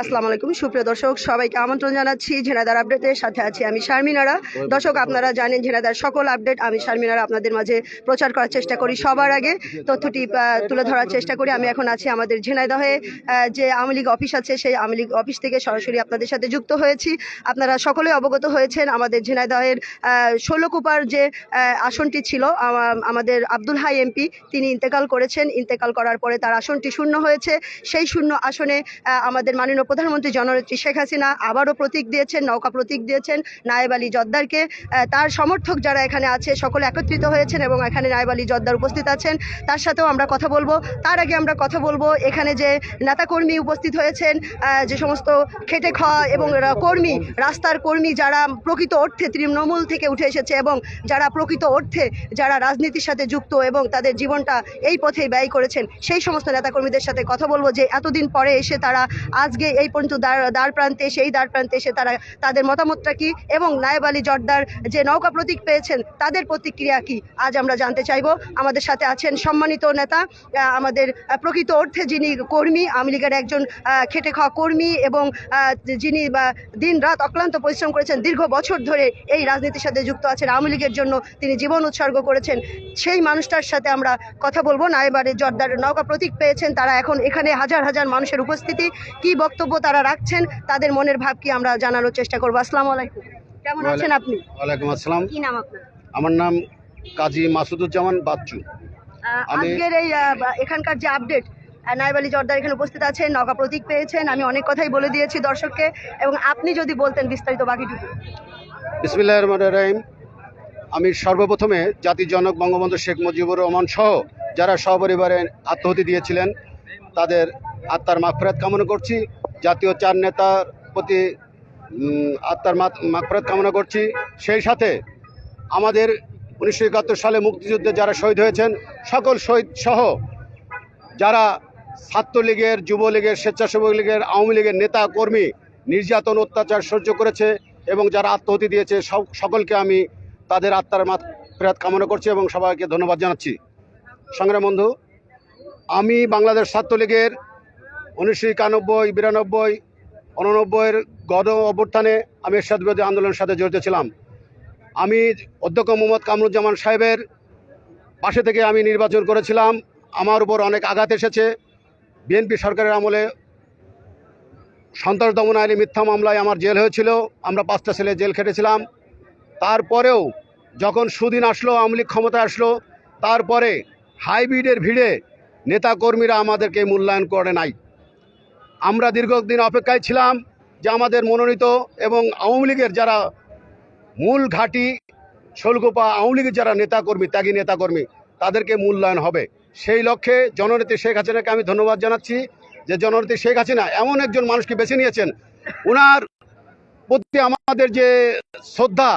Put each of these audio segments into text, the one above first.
আসসালামু আলাইকুম। সুপ্রিয় দর্শক, সবাইকে আমন্ত্রণ জানাচ্ছি ঝেনাদার আপডেটের সাথে আছি আমি শারমিনারা। দর্শক, আপনারা জানেন ঝেনাদার সকল আপডেট আমি শারমিনারা আপনাদের মাঝে প্রচার করার চেষ্টা করি সবার আগে। তথ্যটি তুলে ধরার চেষ্টা করি। আমি এখন আছি আমাদের ঝিনাইদহে যে আওয়ামী লীগ অফিস আছে, সেই আওয়ামী লীগ অফিস থেকে সরাসরি আপনাদের সাথে যুক্ত হয়েছি। আপনারা সকলে অবগত হয়েছেন, আমাদের ঝিনাইদহের ষোলকুপার যে আসনটি ছিল আমাদের আব্দুল হাই এমপি তিনি ইন্তেকাল করেছেন। ইন্তেকাল করার পরে তার আসনটি শূন্য হয়েছে। সেই শূন্য আসনে আমাদের মাননীয় প্রধানমন্ত্রী জননেত্রী শেখ হাসিনা আবারও প্রতীক দিয়েছেন, নৌকা প্রতীক দিয়েছেন নায়েব আলী জদ্দারকে। তার সমর্থক যারা এখানে আছে সকলে একত্রিত হয়েছেন এবং এখানে নায়েব আলী জদ্দার উপস্থিত আছেন। তার সাথেও আমরা কথা বলব। তার আগে আমরা কথা বলব এখানে যে নেতাকর্মী উপস্থিত হয়েছেন যে সমস্ত খেটে খাওয়া এবং কর্মী, রাস্তার কর্মী যারা প্রকৃত অর্থে তৃণমূল থেকে উঠে এসেছে এবং যারা প্রকৃত অর্থে যারা রাজনীতির সাথে যুক্ত এবং তাদের জীবনটা এই পথে ব্যয় করেছেন, সেই সমস্ত নেতাকর্মীদের সাথে কথা বলব যে এতদিন পরে এসে তারা আজকে এই পর্যন্ত দ্বার প্রান্তে, সেই দ্বার প্রান্তে এসে তারা, তাদের মতামতটা কি এবং নায়েব আলী জর্দার যে নৌকা প্রতীক পেয়েছেন, তাদের প্রতিক্রিয়া কি? আজ আমরা জানতে চাইব। আমাদের সাথে আছেন সম্মানিত নেতা আমাদের প্রকৃত অর্থে যিনি কর্মী, আওয়ামী লীগের একজন খেটে খাওয়া কর্মী এবং যিনি দিন রাত অক্লান্ত পরিশ্রম করেছেন, দীর্ঘ বছর ধরে এই রাজনীতির সাথে যুক্ত আছেন, আওয়ামী লীগের জন্য তিনি জীবন উৎসর্গ করেছেন। সেই মানুষটার সাথে আমরা কথা বলব। নায়েবারে জর্দার নৌকা প্রতীক পেয়েছেন, তারা এখন এখানে হাজার হাজার মানুষের উপস্থিতি। কি বক্তব্য তারা রাখছেন তাদের মনের ভাব কি আমরা জানানোর চেষ্টা করব। আসসালামু আলাইকুম। কেমন আছেন আপনি? ওয়ালাইকুম আসসালাম। কি নাম আপনার? আমার নাম কাজী মাসুদুজ্জামান বাচ্চু। আজকের এই এখানকার যে আপডেট নাইব আলী জর্দার এখানে উপস্থিত আছেন নৌকা প্রতীক পেয়েছেন আমি অনেক কথাই বলে দিয়েছি দর্শককে এবং আপনি যদি বলতেন বিস্তারিত বাকিটুকু। বিসমিল্লাহ রহমান রহিম। আমি সর্বপ্রথমে জাতির জনক বঙ্গবন্ধু শেখ মুজিবুর রহমান সহ যারা সপরিবারে আত্মহতি দিয়েছিলেন তাদের আত্মার মাগফেরাত কামনা করছি। জাতীয় চার নেতার প্রতি আত্মার মাগফেরাত কামনা করছি। সেই সাথে আমাদের উনিশশো একাত্তর সালে মুক্তিযুদ্ধে যারা শহীদ হয়েছেন, সকল শহীদ সহ যারা ছাত্রলীগের, যুবলীগের স্বেচ্ছাসেবক লীগের আওয়ামী লীগের নেতা কর্মী নির্যাতন, অত্যাচার সহ্য করেছে এবং যারা আত্মহতি দিয়েছে সকলকে আমি তাদের আত্মার ফেরাত কামনা করছি এবং সবাইকে ধন্যবাদ জানাচ্ছি। সংগ্রাম বন্ধু, আমি বাংলাদেশ ছাত্রলীগের উনিশশো একানব্বই, বিরানব্বই, উননব্বইয়ের গণ অভ্যুত্থানে আমি এরশাদ বিরোধী আন্দোলনের সাথে জড়িত ছিলাম। আমি অধ্যক্ষ মোহাম্মদ কামরুজ্জামান সাহেবের পাশে থেকে আমি নির্বাচন করেছিলাম। আমার উপর অনেক আঘাত এসেছে। বিএনপি সরকারের আমলে সন্ত্রাস দমন আইনে মিথ্যা মামলায় আমার জেল হয়েছিল। আমরা পাঁচটা ছেলে জেল খেটেছিলাম। তারপরেও যখন সুদিন আসলো, আওয়ামী লীগ ক্ষমতায় আসলো, তারপরে হাইব্রিডের ভিড়ে নেতাকর্মীরা আমাদেরকে মূল্যায়ন করে নাই। আমরা দীর্ঘদিন অপেক্ষায় ছিলাম যে আমাদের মনোনীত এবং আওয়ামী লীগের যারা মূল ঘাঁটি শোলকোপা আওয়ামী লীগের যারা নেতাকর্মী, ত্যাগী নেতাকর্মী, তাদেরকে মূল্যায়ন হবে। সেই লক্ষ্যে জননেত্রী শেখ হাসিনাকে আমি ধন্যবাদ জানাচ্ছি যে জননেত্রী শেখ হাসিনা এমন একজন মানুষকে বেছে নিয়েছেন। ওনার প্রতি আমাদের যে শ্রদ্ধা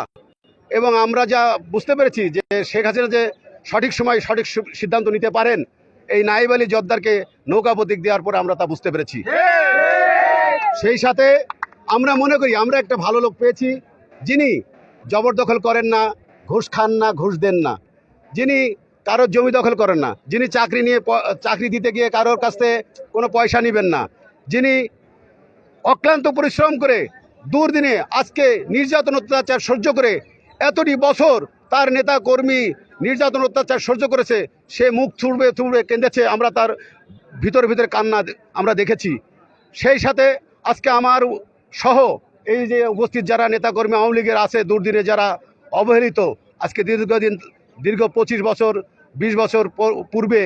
এবং আমরা যা বুঝতে পেরেছি যে শেখ হাসিনা যে সঠিক সময় সঠিক সিদ্ধান্ত নিতে পারেন এই নাইব আলী জর্দারকে নৌকা প্রতীক দেওয়ার পরে আমরা তা বুঝতে পেরেছি। সেই সাথে আমরা মনে করি, আমরা একটা ভালো লোক পেয়েছি, যিনি জবরদখল করেন না, ঘুষ খান না, ঘুষ দেন না। যিনি কারোর জমি দখল করেন না, যিনি চাকরি নিয়ে চাকরি দিতে গিয়ে কারোর কাছ থেকে কোনো পয়সা নেবেন না, যিনি অক্লান্ত পরিশ্রম করে দুর্দিনে আজকে নির্যাতন অত্যাচার সহ্য করে এতটি বছর তার নেতা কর্মী নির্যাতন অত্যাচার সহ্য করেছে, সে মুখ থুড়বে থুড়বে কেঁদেছে, আমরা তার ভিতরে ভিতরে কান্না আমরা দেখেছি। সেই সাথে আজকে আমার সহ এই যে উপস্থিত যারা নেতাকর্মী আওয়ামী লীগের আছে দুর্দিনে যারা অবহেলিত, আজকে দীর্ঘদিন, দীর্ঘ পঁচিশ বছর, বিশ বছর পূর্বে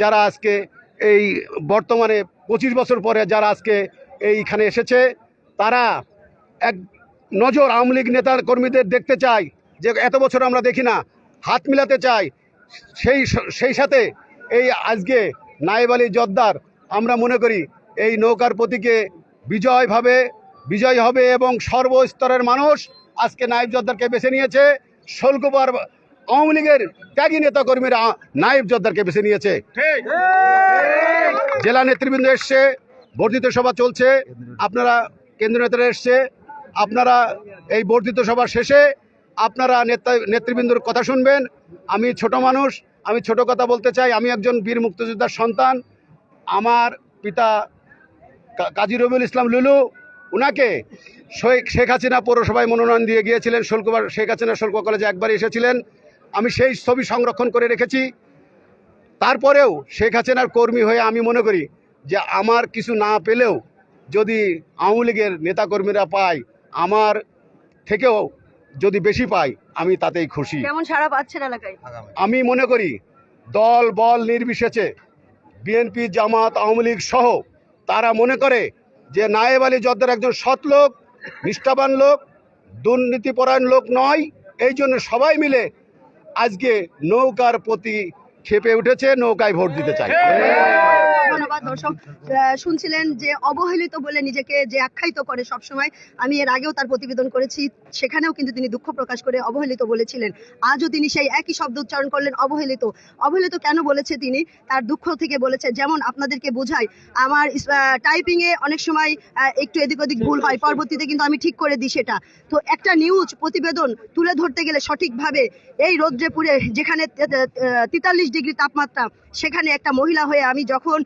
যারা আজকে এই বর্তমানে পঁচিশ বছর পরে যারা আজকে এইখানে এসেছে, তারা এক নজর আওয়ামী লীগ নেতার কর্মীদের দেখতে চাই যে এত বছর আমরা দেখি না হাত মিলাতে চাই। সেই সেই সাথে এই আজকে নায়েব আলী জদ্দার আমরা মনে করি এই নৌকার প্রতীকে বিজয়ভাবে বিজয় হবে এবং সর্বস্তরের মানুষ আজকে নায়েব জদ্দারকে বেছে নিয়েছে। শোলকুপার আওয়ামী লীগের ত্যাগী নেতা কর্মীরা নায়েব জদ্দারকে বেছে নিয়েছে। জেলা নেতৃবৃন্দ এসছে বর্ধিত সভা চলছে। আপনারা কেন্দ্রীয় নেতারা এসছে। আপনারা এই বর্ধিত সভা শেষে আপনারা নেতা নেতৃবৃন্দর কথা শুনবেন। আমি ছোট মানুষ, আমি ছোট কথা বলতে চাই। আমি একজন বীর মুক্তিযোদ্ধার সন্তান। আমার পিতা কাজী রবিউল ইসলাম লুলু, উনাকে শেখ শেখ হাসিনা পৌরসভায় মনোনয়ন দিয়ে গিয়েছিলেন। শুল্কবার শেখ হাসিনা শুল্ক কলেজে একবার এসেছিলেন। আমি সেই ছবি সংরক্ষণ করে রেখেছি। তারপরেও শেখ হাসিনার কর্মী হয়ে আমি মনে করি যে আমার কিছু না পেলেও যদি আওয়ামী লীগের নেতাকর্মীরা পায়, আমার থেকেও যদি বেশি পাই আমি তাতেই খুশি। কেমন সারা পাচ্ছেন এলাকায়? আমি মনে করি দল বল নির্বিশেষে বিএনপি জামাত আওয়ামী লীগ সহ তারা মনে করে যে নায়েব আলী জর্দার একজন সৎ লোক নিষ্ঠাবান লোক দুর্নীতিপরায়ণ লোক নয়। এই জন্য সবাই মিলে আজকে নৌকার প্রতি খেপে উঠেছে নৌকায় ভোট দিতে চায় ধন্যবাদ, দর্শক। শুনছিলেন যে অবহেলিত বলে নিজেকে যে আখ্যায়িত করে সবসময়, আমি এর আগেও তার প্রতিবেদন করেছি, সেখানেও কিন্তু তিনি দুঃখ প্রকাশ করে অবহেলিত বলেছিলেন। আজও তিনি সেই একই শব্দ উচ্চারণ করলেন, অবহেলিত। অবহেলিত কেন বলেছে তিনি? তার দুঃখ থেকে বলেছে, যেমন আপনাদেরকে বোঝাই, আমার টাইপিং এ অনেক সময় একটু এদিক ওদিক ভুল হয়, পরবর্তীতে কিন্তু আমি ঠিক করে দিই সেটা। তো একটা নিউজ প্রতিবেদন তুলে ধরতে গেলে সঠিকভাবে এই রৌদ্রে পুড়ে যেখানে তেতাল্লিশ ডিগ্রি তাপমাত্রা, সেখানে একটা মহিলা হয়ে আমি যখন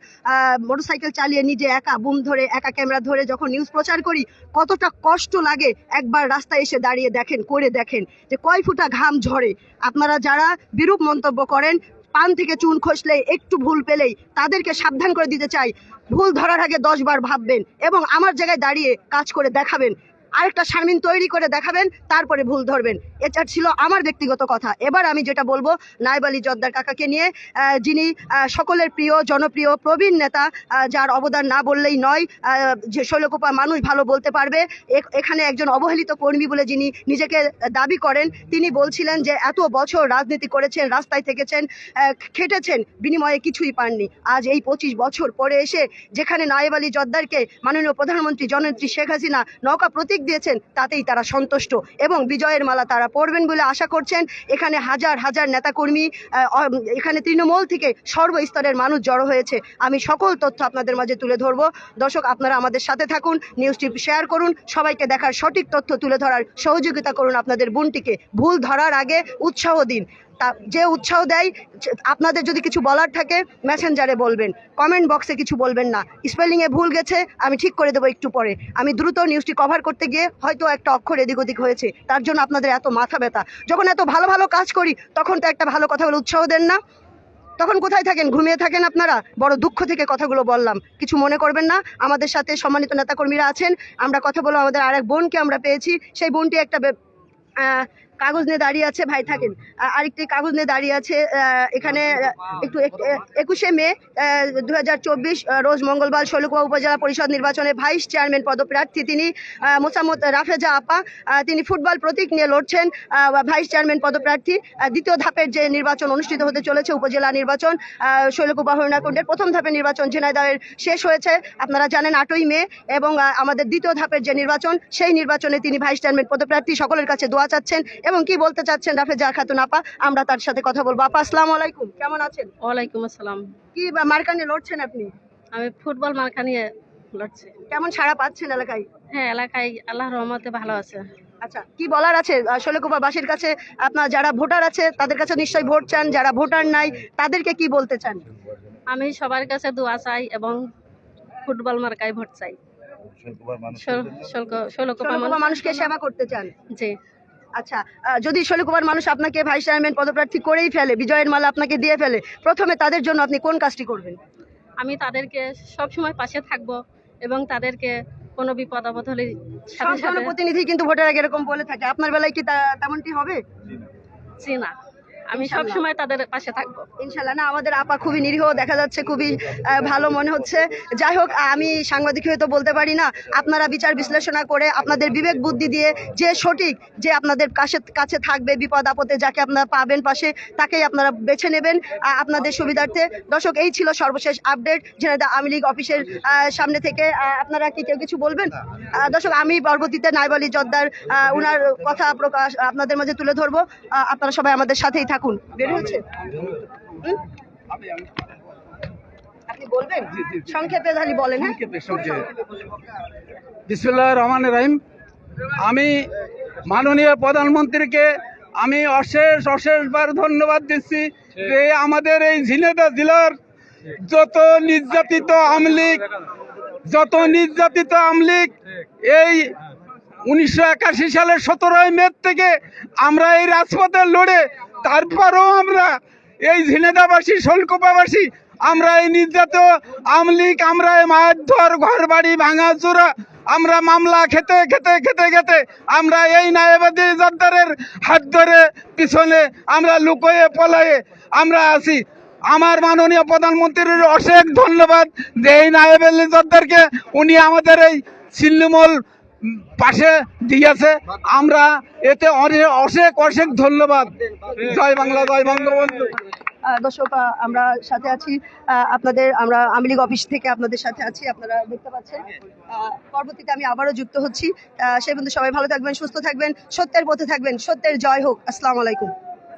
মোটরসাইকেল চালিয়ে নিজে একা, বুম ধরে, একা ক্যামেরা ধরে যখন নিউজ প্রচার করি, কতটা কষ্ট লাগে একবার রাস্তায় এসে দাঁড়িয়ে দেখেন, করে দেখেন যে কয় ফুটা ঘাম ঝরে। আপনারা যারা বিরূপ মন্তব্য করেন, পান থেকে চুন খসলে একটু ভুল পেলেই তাদেরকে সাবধান করে দিতে চাই। ভুল ধরার আগে দশ বার ভাববেন এবং আমার জায়গায় দাঁড়িয়ে কাজ করে দেখাবেন। আরেকটা শারমিন তৈরি করে দেখাবেন, তারপরে ভুল ধরবেন। এটা ছিল আমার ব্যক্তিগত কথা। এবার আমি যেটা বলব নাইব আলী জর্দার কাকাকে নিয়ে যিনি সকলের প্রিয়, জনপ্রিয়, প্রবীণ নেতা যার অবদান না বললেই নয় যে শৈলকোপা মানুষ ভালো বলতে পারবে এখানে একজন অবহেলিত কর্মী বলে যিনি নিজেকে দাবি করেন, তিনি বলছিলেন যে এত বছর রাজনীতি করেছেন, রাস্তায় থেকেছেন খেটেছেন, বিনিময়ে কিছুই পাননি। আজ এই পঁচিশ বছর পরে এসে যেখানে নায়েব আলী জর্দারকে মাননীয় প্রধানমন্ত্রী জননেত্রী শেখ হাসিনা নৌকা প্রতীক দিয়েছেন, তাতেই তারা সন্তুষ্ট এবং বিজয়ের মালা তারা পরবেন বলে আশা করছেন। এখানে হাজার হাজার নেতাকর্মী এখানে তৃণমূল থেকে সর্বস্তরের মানুষ জড়ো হয়েছে। আমি সকল তথ্য আপনাদের মাঝে তুলে ধরব। দর্শক, আপনারা আমাদের সাথে থাকুন নিউজটি শেয়ার করুন, সবাইকে দেখার সঠিক তথ্য তুলে ধরার সহযোগিতা করুন আপনাদের বোনটিকে। ভুল ধরার আগে উৎসাহ দিন। যে উৎসাহ দেয় আপনাদের যদি কিছু বলার থাকে মেসেঞ্জারে বলবেন। কমেন্ট বক্সে কিছু বলবেন না। স্পেলিংয়ে ভুল গেছে, আমি ঠিক করে দেবো একটু পরে। আমি দ্রুত নিউজটি কভার করতে গিয়ে হয়তো একটা অক্ষর এদিক ওদিক হয়েছে। তার জন্য আপনাদের এত মাথা ব্যথা। যখন এত ভালো ভালো কাজ করি, তখন তো একটা ভালো কথা বলে উৎসাহ দেন না। তখন কোথায় থাকেন? ঘুমিয়ে থাকেন আপনারা? বড় দুঃখ থেকে কথাগুলো বললাম। কিছু মনে করবেন না। আমাদের সাথে সম্মানিত নেতাকর্মীরা আছেন। আমরা কথা বলব। আমাদের আরেক বোনকে আমরা পেয়েছি। সেই বোনটি একটা কাগজ নিয়ে দাঁড়িয়ে আছে, ভাই থাকেন। আরেকটি কাগজ নিয়ে দাঁড়িয়ে আছে এখানে একটু একুশে মে দু হাজার চব্বিশ রোজ মঙ্গলবার শৈলকুপা উপজেলা পরিষদ নির্বাচনে ভাইস চেয়ারম্যান পদপ্রার্থী তিনি মোসাম্মদ রাফেজা আপা তিনি ফুটবল প্রতীক নিয়ে লড়ছেন ভাইস চেয়ারম্যান পদপ্রার্থী। দ্বিতীয় ধাপের যে নির্বাচন অনুষ্ঠিত হতে চলেছে উপজেলা নির্বাচন শৈলকুপা হরিণাকুণ্ডের প্রথম ধাপের নির্বাচন ঝিনাইদহের শেষ হয়েছে। আপনারা জানেন আটই মে এবং আমাদের দ্বিতীয় ধাপের যে নির্বাচন, সেই নির্বাচনে তিনি ভাইস চেয়ারম্যান পদপ্রার্থী সকলের কাছে দোয়া চাচ্ছেন। এবং কি বলতে চাচ্ছেন রাফেজা খাতুন আপা? আমরা তার সাথে কথা বলব। আপা আসসালামু আলাইকুম। কেমন আছেন? ওয়ালাইকুম আসসালাম। কি বা মার্কা নিয়ে লড়ছেন আপনি? আমি ফুটবল মার্কা নিয়ে লড়ছি। কেমন সাড়া পাচ্ছেন এলাকায়? হ্যাঁ এলাকায় আল্লাহ রহমতে ভালো আছে। আচ্ছা কি বলার আছে? শৈলকুপা বাসীর কাছে আপনার যারা ভোটার আছে তাদের কাছে নিশ্চয়ই ভোট চান। যারা ভোটার নাই তাদেরকে কি বলতে চান? আমি সবার কাছে দোয়া চাই এবং ফুটবল মার্কায় ভোট চাই। শৈলকুপা মানুষকে সেবা করতে চান? জি। আচ্ছা যদি শৈলকুমার মানুষ আপনাকে ভাইস চেয়ারম্যান পদপ্রার্থী করেই ফেলে বিজয়ের মালা আপনাকে দিয়ে ফেলে প্রথমে তাদের জন্য আপনি কোন কাজটি করবেন? আমি তাদেরকে সব সময় পাশে থাকব এবং তাদেরকে কোনো বিপদ আপদ হলে প্রতিনিধি কিন্তু ভোটের আগে এরকম বলে থাকে। আপনার বেলায় কি তা- তেমনটি হবে? জি না। আমি সব সময় তাদের পাশে থাকব। ইনশাল্লাহ। না আমাদের আপা খুবই নিরীহ দেখা যাচ্ছে খুবই ভালো মনে হচ্ছে। যাই হোক আমি সাংবাদিক হয়ে তো বলতে পারি না আপনারা বিচার বিশ্লেষণা করে আপনাদের বিবেক বুদ্ধি দিয়ে যে সঠিক যে আপনাদের কাছে কাছে থাকবে বিপদ আপদে যাকে আপনারা পাবেন পাশে তাকেই আপনারা বেছে নেবেন। আপনাদের সুবিধার্থে। দর্শক এই ছিল সর্বশেষ আপডেট ঝিনাইদহ আওয়ামী লীগ অফিসের সামনে থেকে। আপনারা কি কেউ কিছু বলবেন? দর্শক আমি পরবর্তীতে নাইব আলী জর্দার আহ, উনার কথা প্রকাশ আপনাদের মাঝে তুলে ধরবো। আপনারা সবাই আমাদের সাথেই থাকুন। বের হয়েছে আপনি বলবেন? সংক্ষেপে খালি বলেন হ্যাঁ? বিসমুল্লাহ রহমান রহিম। আমি মাননীয় প্রধানমন্ত্রীকে আমি অশেষ অশেষবার ধন্যবাদ দিচ্ছি যে আমাদের এই ঝিনেদা জেলার যত নির্যাতিত আওয়ামী লীগ যত নির্যাতিত আমলিক এই উনিশশো একাশি সালের সতেরোই মে থেকে আমরা এই রাজপথে লড়ে তারপরেও আমরা এই ঝিনেদাবাসী শোলকোপাবাসী আমরা এই নির্যাত আমলিক আমরা এই মারধর ঘর বাড়ি ভাঙাচোরা আমরা মামলা খেতে খেতে খেতে খেতে আমরা এই নায়েবাদী জর্দারের হাত ধরে পিছনে আমরা লুকোয়ে পলায়ে আমরা আছি। আমার মাননীয় প্রধানমন্ত্রীর অশেষ ধন্যবাদ যে এই নায়েবেল জর্দারকে উনি আমাদের এই সিল্লিমল উম, পাশে দিয়েছে আমরা এতে অশেক অশেক ধন্যবাদ। জয় বাংলা, জয় বঙ্গবন্ধু। দর্শক আমরা সাথে আছি। আপনাদের, আমরা আওয়ামী লীগ অফিস থেকে আপনাদের সাথে আছি, আপনারা দেখতে পাচ্ছেন। পরবর্তীতে আমি আবারও যুক্ত হচ্ছি। সেই পর্যন্ত সবাই ভালো থাকবেন, সুস্থ থাকবেন, সত্যের পথে থাকবেন, সত্যের জয় হোক। আসসালামু আলাইকুম।